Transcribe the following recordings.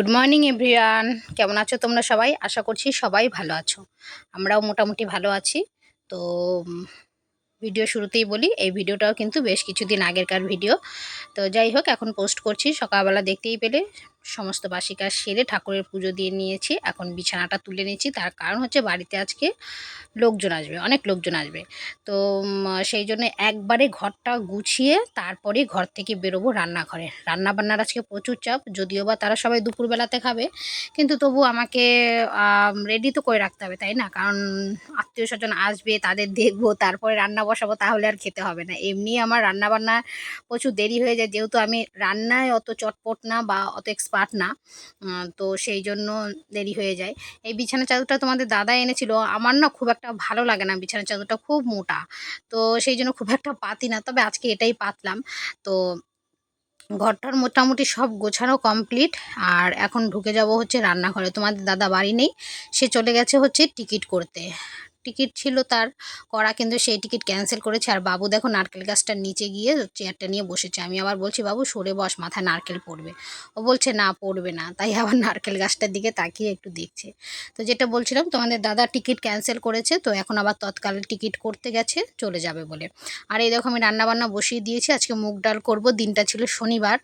Good morning everyone কেমন আছো তোমরা সবাই? আশা করছি সবাই ভালো আছো। আমরাও মোটামুটি ভালো আছি। তো ভিডিও শুরুতেই বলি, এই ভিডিওটাও কিন্তু বেশ কিছুদিন আগেরকার ভিডিও তো যাই হোক, এখন পোস্ট করছি। সকালবেলা দেখতেই পেলে। সমস্ত বাসি কাজ সেরে ঠাকুরের পুজো দিয়ে নিয়েছি। এখন বিছানাটা তুলে নিয়েছি। তার কারণ হচ্ছে বাড়িতে আজকে লোকজন আসবে, অনেক লোকজন আসবে। তো সেই জন্য একবারে ঘরটা গুছিয়ে তারপরে ঘর থেকে বেরোবো রান্নাঘরে। রান্না বান্নার আজকে প্রচুর চাপ, যদিও বা তারা সবাই দুপুরবেলাতে খাবে, কিন্তু তবু আমাকে রেডি তো করে রাখতে হবে, তাই না? কারণ আত্মীয় স্বজন আসবে, তাদের দেখব, তারপরে রান্না বসাবো, তাহলে আর খেতে হবে না। এমনি আমার রান্না বান্না প্রচুর দেরি হয়ে যায়। যেহেতু আমি রান্নায় অত চটপট না বা অত এক্সপার্ট না। তো সেই জন্য দেরি হয়ে যায়। এই বিছানা চাদরটা তোমাদের দাদা এনেছিল, আমার না খুব একটা ভালো লাগে না। বিছানা চাদরটা খুব মোটা, তো সেই জন্য খুব একটা পাতি না, তবে আজকে এটাই পাতলাম। তো ঘরটার মোটামুটি সব গোছানো কমপ্লিট, আর এখন ঢুকে যাব হচ্ছে রান্নাঘরে। তোমাদের দাদা বাড়ি নেই, সে চলে গেছে হচ্ছে টিকিট করতে। টিকিট ছিল তার করা, কিন্তু সেই টিকিট ক্যান্সেল করেছে। আর বাবু দেখো নারকেল গাছটার নিচে গিয়ে চেয়ারটা নিয়ে বসেছে। আমি আবার বলছি, বাবু, সরে বস, মাথায় নারকেল পড়বে। ও বলছে, না, পড়বে না। তাই আবার নারকেল গাছটার দিকে তাকিয়ে একটু দেখছে। তো যেটা বলছিলাম, তোমাদের দাদা টিকিট ক্যান্সেল করেছে, তো এখন আবার তৎকালে টিকিট করতে গেছে, চলে যাবে বলে। আর এই দেখো আমি রান্নাবান্না বসিয়ে দিয়েছি, আজকে মুগ ডাল করব, দিনটা ছিল শনিবার।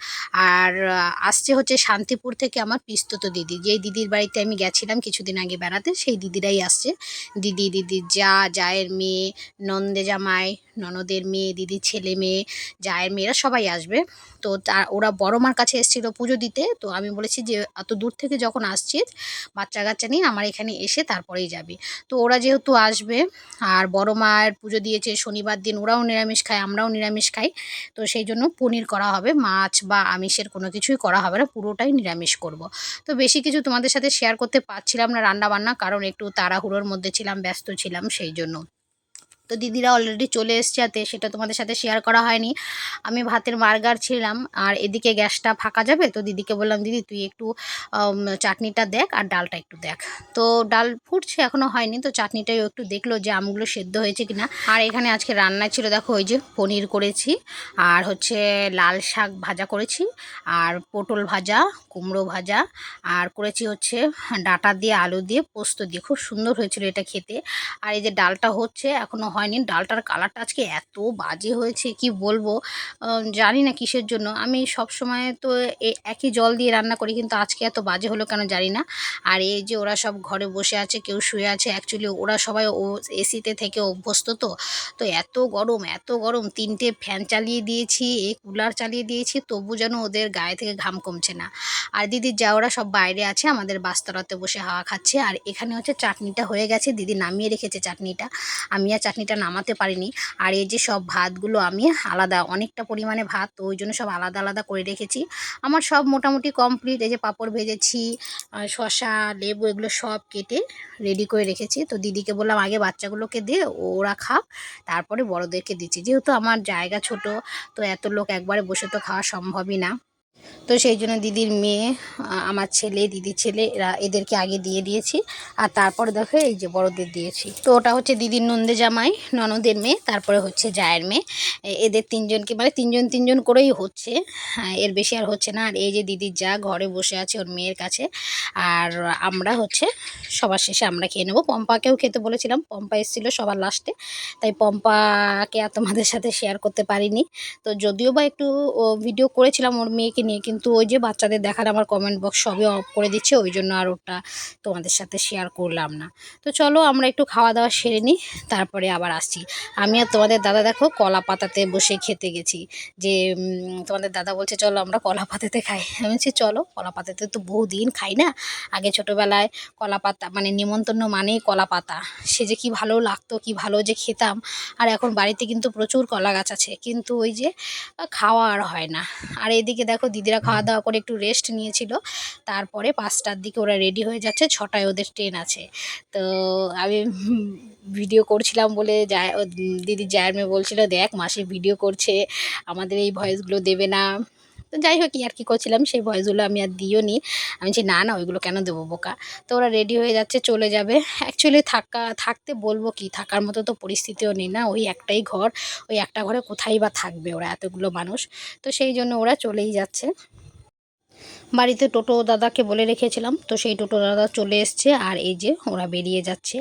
আর আসছে হচ্ছে শান্তিপুর থেকে আমার পিস্তত দিদি। যেই দিদির বাড়িতে আমি গেছিলাম কিছুদিন আগে বেড়াতে, সেই দিদিরাই আসছে। দিদি দিদি দিদির জা জায়ের মেয়ে নন্দে জামাই ননদের মেয়ে, দিদির ছেলে মেয়ে, জায়ের মেয়েরা সবাই আসবে। তো তা ওরা বড় মার কাছে এসেছিল পুজো দিতে। তো আমি বলেছি যে, এত দূর থেকে যখন আসছিস, বাচ্চা কাচ্চা নিয়ে আমার এখানে এসে তারপরেই যাবি। তো ওরা যেহেতু আসবে, আর বড় মায়ের পুজো দিয়েছে শনিবার দিন, ওরাও নিরামিষ খায়, আমরাও নিরামিষ খাই। তো সেই জন্য পনির করা হবে, মাছ বা আমিষের কোনো কিছুই করা হবে না, পুরোটাই নিরামিষ করব। তো বেশি কিছু তোমাদের সাথে শেয়ার করতে পারছিলাম না রান্না বান্না কারণ একটু তাড়াহুড়োর মধ্যে ছিলাম, ব্যস্ত ছিলাম সেই জন্য। তো দিদিরা অলরেডি চলে এসছে হাতে সেটা তোমাদের সাথে শেয়ার করা হয়নি। আমি ভাতের মার্গার ছিলাম আর এদিকে গ্যাসটা ফাঁকা যাবে, তো দিদিকে বললাম, দিদি, তুই একটু চাটনিটা দেখ আর ডালটা একটু দেখ। তো ডাল ফুটছে এখনও হয়নি, তো চাটনিটাও একটু দেখল যে আমগুলো সেদ্ধ হয়েছে কিনা। আর এখানে আজকে রান্না ছিল, দেখো, ওই যে পনির করেছি, আর হচ্ছে লাল শাক ভাজা করেছি, আর পটল ভাজা, কুমড়ো ভাজা, আর করেছি হচ্ছে ডাঁটা দিয়ে, আলু দিয়ে, পোস্ত দিয়ে। খুব সুন্দর হয়েছিল এটা খেতে। আর এই যে ডালটা হচ্ছে, এখনও হয়নি। ডালটার কালারটা আজকে এত বাজে হয়েছে, কি বলব? জানি না কিসের জন্য। আমি সব সময় তো একই জল দিয়ে রান্না করি, কিন্তু আজকে এত বাজে হলো কেন জানি না। আর এই যে ওরা সব ঘরে বসে আছে, কেউ শুয়ে আছে অ্যাকচুয়ালি ওরা সবাই ও, এসিতে থেকে অভ্যস্ত তো। তো এত গরম এত গরম। তিনটে ফ্যান চালিয়ে দিয়েছি এ কুলার চালিয়ে দিয়েছি, তবু যেন ওদের গায়ে থেকে ঘাম কমছে না। আর দিদির যাওয়ারা সব বাইরে আছে, আমাদের বাস্তরাতে বসে হাওয়া খাচ্ছে। আর এখানে হচ্ছে চাটনিটা হয়ে গেছে। দিদি নামিয়ে রেখেছে চাটনিটা। আমি আর চাটনিটা নামাতে পারিনি। আর এই যে সব ভাতগুলো আমি আলাদা, অনেকটা পরিমাণে ভাত, তো ওই জন্য সব আলাদা আলাদা করে রেখেছি। আমার সব মোটামুটি কমপ্লিট এই যে পাঁপড় ভেজেছি শসা, লেবু, এগুলো সব কেটে রেডি করে রেখেছি। তো দিদিকে বললাম, আগে বাচ্চাগুলোকে দে, ওরা খাক। তারপরে বড়দেরকে দিচ্ছি। যেহেতু আমার জায়গা ছোট, তো এত লোক একবারে বসে তো খাওয়া সম্ভবই না। তো সেই জন্য দিদির মেয়ে আমার ছেলে, দিদির ছেলে, এরা এদেরকে আগে দিয়ে দিয়েছি। আর তারপরে দেখো এই যে বড়দের দিয়েছি। তো ওটা হচ্ছে দিদির নন্দে জামাই, ননদের মেয়ে, তারপরে হচ্ছে জায়ের মেয়ে। এদের তিনজনকে মানে তিনজন তিনজন করেই হচ্ছে। এর বেশি আর হচ্ছে না। আর এই যে দিদির যা ঘরে বসে আছে ওর মেয়ের কাছে। আর আমরা হচ্ছে সবার শেষে আমরা খেয়ে নেব। পম্পাকেও খেতে বলেছিলাম। পম্পা এসেছিল সবার লাস্টে। তাই পম্পাকে আর তোমাদের সাথে শেয়ার করতে পারিনি। তো যদিও বা একটু ভিডিও করেছিলাম ওর মেয়েকে নিয়ে। কিন্তু ওই যে বাচ্চাদের দেখার আমার কমেন্ট বক্স সবই অফ করে দিচ্ছে, ওই জন্য আর ওটা তোমাদের সাথে শেয়ার করলাম না। তো চলো আমরা একটু খাওয়া দাওয়া সেরে নিই, তারপরে আবার আসছি। আমি আর তোমাদের দাদা দেখো কলা পাতাতে বসে খেতে গেছি, যে তোমাদের দাদা বলছে, চলো আমরা কলা পাতাতে খাই। আমি বলছি, চলো, কলা পাতাতে তো বহুদিন খাই না। আগে ছোটোবেলায় কলা পাতা মানে নিমন্ত্রণ মানেই কলা পাতা। সে যে কি ভালো লাগতো, কি ভালো যে খেতাম। আর এখন বাড়িতে কিন্তু প্রচুর কলা গাছ আছে। কিন্তু ওই যে খাওয়া আর হয় না। আর এদিকে দেখো দিদিরা খাওয়া দাওয়া করে একটু রেস্ট নিয়েছিল। তারপরে পাঁচটার দিকে ওরা রেডি হয়ে যাচ্ছে ছটায় ওদের ট্রেন আছে। তো আমি ভিডিও করছিলাম বলে যায় দিদি জায়ার মেয়ে বলছিল দেখ মাসি ভিডিও করছে আমাদের এই ভয়েসগুলো দেবে না। যাই হোক আর কি করছিলাম, সেই ভয়েসগুলো আমি আর দিও নি আমি যে না না, ওইগুলো কেন দেবো, বোকা? তো ওরা রেডি হয়ে যাচ্ছে, চলে যাবে। অ্যাকচুয়ালি থাকা, থাকতে বলব কি, থাকার মতো তো পরিস্থিতিও নেই না, ওই একটাই ঘর, ওই একটা ঘরে কোথায় বা থাকবে ওরা এতগুলো মানুষ। তো সেই জন্য ওরা চলেই যাচ্ছে। বাড়িতে টোটো দাদাকে বলে রেখেছিলাম, তো সেই টোটো দাদা চলে এসছে আর এই যে ওরা বেরিয়ে যাচ্ছে।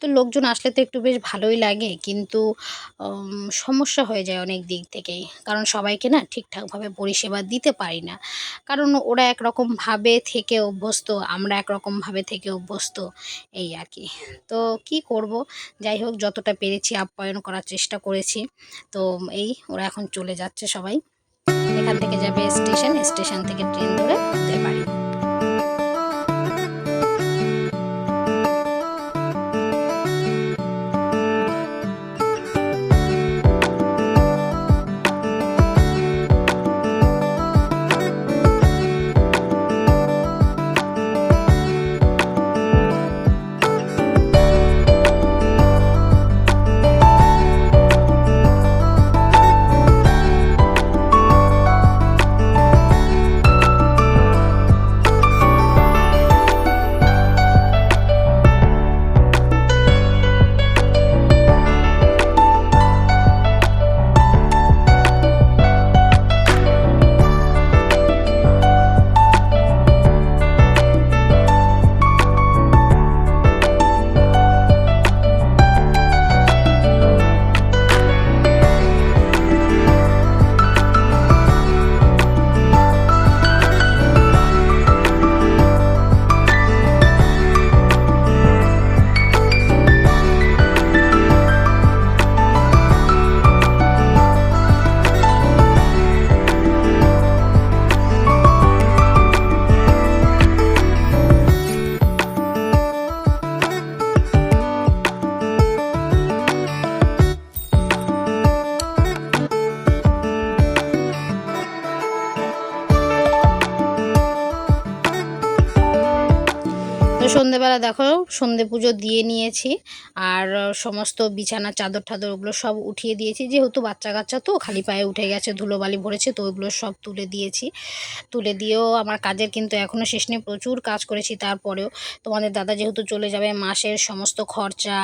তো লোকজন আসলে তো একটু বেশ ভালোই লাগে, কিন্তু সমস্যা হয়ে যায় অনেক দিক থেকেই। কারণ সবাইকে না ঠিকঠাকভাবে পরিষেবা দিতে পারি না। কারণ ওরা একরকমভাবে থেকে অভ্যস্ত, আমরা একরকমভাবে থেকে অভ্যস্ত, এই আর কি। তো কি করব? যাই হোক, যতটা পেরেছি আপ্যায়ন করার চেষ্টা করেছি। তো এই, ওরা এখন চলে যাচ্ছে সবাই। এখান থেকে যাবে স্টেশন স্টেশন থেকে ট্রেন ধরে বাড়ি। সন্ধেবেলা দেখো, সন্ধে পুজো দিয়ে নিয়েছি। আর সমস্ত বিছানা, চাদর টাদর ওগুলো সব উঠিয়ে দিয়েছি। যেহেতু বাচ্চা কাচ্চা তো, খালি পায়ে উঠে গেছে, ধুলোবালি ভরেছে, তো ওইগুলো সব তুলে দিয়েছি। তুলে দিয়েও আমার কাজের কিন্তু এখনও শেষ নেই, প্রচুর কাজ করেছি তারপরেও। তোমাদের দাদা যেহেতু চলে যাবে, মাসের সমস্ত খরচা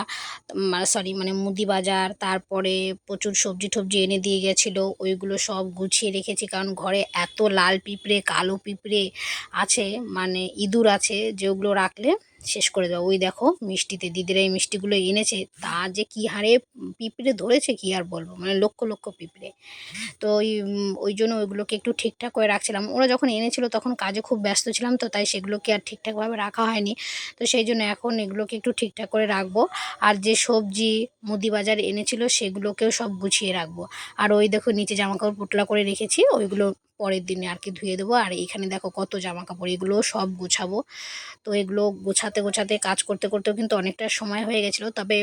সরি মানে মুদি বাজার, তারপরে প্রচুর সবজি টবজি এনে দিয়ে গেছিল, ওইগুলো সব গুছিয়ে রেখেছি। কারণ ঘরে এত লাল পিঁপড়ে, কালো পিঁপড়ে আছে মানে ইঁদুর আছে, যেগুলো রাখলে শেষ করে দেবো। ওই দেখো, মিষ্টিতে দিদিরা এই মিষ্টিগুলো এনেছে, তা যে কি হারে পিঁপড়ে ধরেছে কি আর বলব? মানে লক্ষ লক্ষ পিঁপড়ে। তো ওই ওই জন্য ওইগুলোকে একটু ঠিকঠাক করে রাখছিলাম। ওরা যখন এনেছিল তখন কাজে খুব ব্যস্ত ছিলাম তো, তাই সেগুলোকে আর ঠিকঠাকভাবে রাখা হয়নি। তো সেই জন্য এখন এগুলোকে একটু ঠিকঠাক করে রাখব। আর যে সবজি মুদি বাজার এনেছিল সেগুলোকেও সব গুছিয়ে রাখব। আর ওই দেখো, নিচে জামা কাপড় পোটলা করে রেখেছি, ওইগুলো পরের দিনে আর কি ধুয়ে দেবো। আর এখানে দেখো কত জামা কাপড় এগুলো সব গোছাবো। তো এগুলো গোছাতে গোছাতে কাজ করতে করতেও কিন্তু অনেকটা সময় হয়ে গেছিল। তবে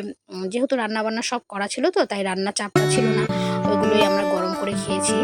যেহেতু রান্নাবান্না সব করা ছিল তো, তাই রান্না চাপটা ছিল না। ওইগুলোই আমরা গরম করে খেয়েছি।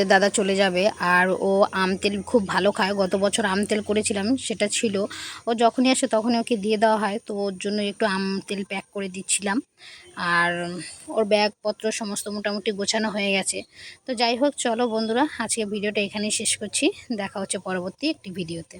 তোমাদের দাদা চলে যাবে আর ও আম তেল খুব ভালো খায়। গত বছর আম তেল করেছিলাম, সেটা ছিল। ও যখনই আসে তখনই ওকে দিয়ে দেওয়া হয়। তো ওর জন্য একটু আম তেল প্যাক করে দিচ্ছিলাম। আর ওর ব্যাগপত্র সমস্ত মোটামুটি গোছানো হয়ে গেছে। তো যাই হোক, চলো বন্ধুরা আজকে ভিডিওটা এখানেই শেষ করছি। দেখা হচ্ছে পরবর্তী একটি ভিডিওতে।